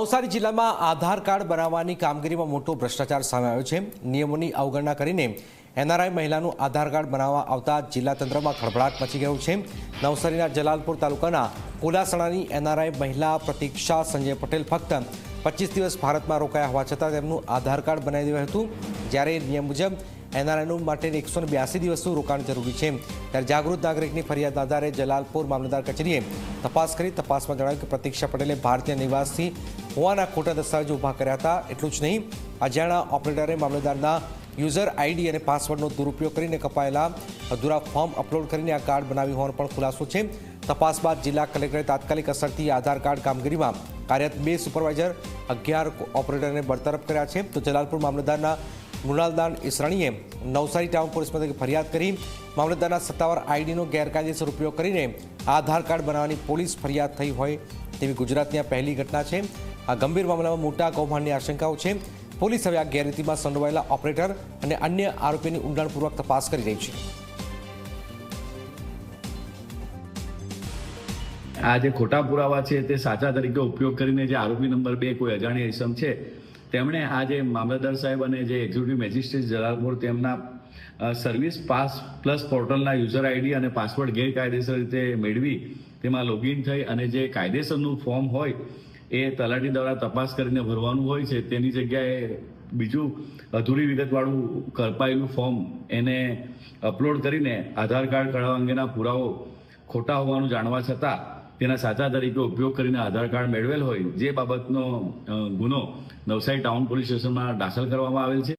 નવસારી જિલ્લામાં આધાર કાર્ડ બનાવવાની કામગીરીમાં મોટો ભ્રષ્ટાચાર સામે આવ્યો છે. નિયમોની અવગણના કરીને એનઆરઆઈ મહિલાનું આધાર કાર્ડ બનાવવા આવતા જિલ્લા તંત્રમાં ખળભળાટ મચી ગયો છે. નવસારીના જલાલપુર તાલુકાના કોલાસણાની એનઆરઆઈ મહિલા પ્રતીક્ષા સંજય પટેલ ફક્ત પચીસ દિવસ ભારતમાં રોકાયા હોવા છતાં તેમનું આધાર કાર્ડ બનાવી દેવાયું હતું. જ્યારે નિયમ મુજબ એનઆરઆઈનું માટે એકસો બ્યાસી દિવસનું રોકાણ જરૂરી છે. ત્યારે જાગૃત નાગરિકની ફરિયાદના આધારે જલાલપુર મામલતદાર કચેરીએ તપાસ કરી તપાસમાં જણાવ્યું કે પ્રતીક્ષા પટેલે ભારતીય નિવાસી હોવાના ખોટા દસ્તાવેજો ઊભા કર્યા હતા. એટલું જ નહીં અજાણા ઓપરેટરે મામલતદારના યુઝર આઈડી અને પાસવર્ડનો દુરુપયોગ કરીને કપાયેલા અધૂરા ફોર્મ અપલોડ કરીને આ કાર્ડ બનાવ્યું હોવાનો પણ ખુલાસો છે. તપાસ બાદ જિલ્લા કલેક્ટરે તાત્કાલિક અસરથી આધાર કાર્ડ કામગીરીમાં કાર્યરત બે સુપરવાઇઝર અગિયાર ઓપરેટરને બરતરફ કર્યા છે. તો જલાલપુર મામલતદારના મૃણાલદાન ઈસરાણીએ નવસારી ટાઉન પોલીસ મથકે ફરિયાદ કરી મામલતદારના સત્તાવાર આઈડીનો ગેરકાયદેસર ઉપયોગ કરીને આધાર કાર્ડ બનાવવાની પોલીસ ફરિયાદ થઈ હોય તેવી ગુજરાતની આ પહેલી ઘટના છે. આ ગંભીર મામલામાં મોટા કૌભાંડની આશંકાઓ છે. પોલીસ હવે આ ગેરરીતિમાં સંડોવાયેલા ઓપરેટર અને અન્ય આરોપીની ઊંડાણપૂર્વક તપાસ કરી રહી છે. આ જે ખોટા પુરાવા છે તે સાચા તરીકે ઉપયોગ કરીને જે આરોપી નંબર બે કોઈ અજાણી ઇસમ છે, તેમણે આ જે મામલતદાર સાહેબ અને જે એક્ઝિક્યુટિવ મેજિસ્ટ્રેટ જલાલપુર તેમના સર્વિસ પાસ પ્લસ પોર્ટલના યુઝર આઈડી અને પાસવર્ડ ગેરકાયદેસર રીતે મેળવી, તેમાં લોગિન થઈ અને જે કાયદેસરનું ફોર્મ હોય, એ તલાટી દ્વારા તપાસ કરીને ભરવાનું હોય છે, તેની જગ્યાએ બીજું અધૂરી વિગતવાળું કરપાયેલું ફોર્મ એને અપલોડ કરીને આધાર કાર્ડ કઢાવવા અંગેના પુરાવો ખોટા હોવાનું જાણવા છતાં, તેના સાચા તરીકે ઉપયોગ કરીને આધાર કાર્ડ મેળવેલ હોય, જે બાબતનો ગુનો નવસારી ટાઉન પોલીસ સ્ટેશનમાં દાખલ કરવામાં આવેલ છે.